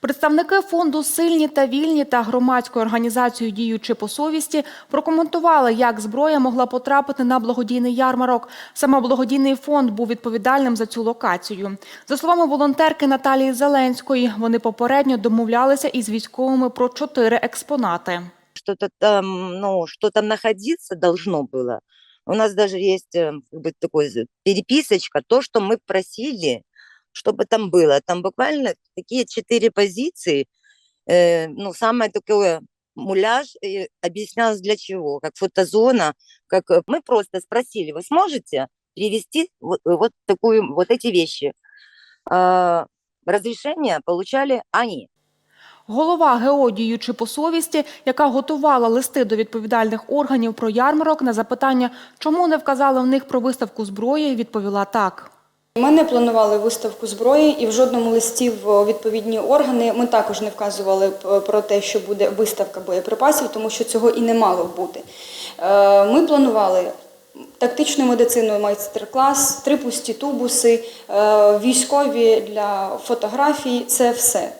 Представники фонду Сильні та вільні та громадської організації Діючи по совісті прокоментували, як зброя могла потрапити на благодійний ярмарок. Саме благодійний фонд був відповідальним за цю локацію. За словами волонтерки Наталії Зеленської, вони попередньо домовлялися із військовими про чотири експонати. что-то там, ну, что там находиться должно было. У нас даже есть э, как бы такой з- переписочка, то, что мы просили, чтобы там было. Там буквально такие четыре позиции, э, ну, самое такое муляж, и объяснялось для чего, как фотозона, как э, мы просто спросили, вы сможете привезти вот, вот такую, вот эти вещи? А, разрешение получали они. Голова ГО «Діючи по совісті, яка готувала листи до відповідальних органів про ярмарок, на запитання, чому не вказали в них про виставку зброї, відповіла так. Ми не планували виставку зброї, і в жодному листі в відповідні органи ми також не вказували про те, що буде виставка боєприпасів, тому що цього і не мало бути. Е, Ми планували тактичну медицину, майстер-клас, три пусті тубуси, е, військові для фотографій це все.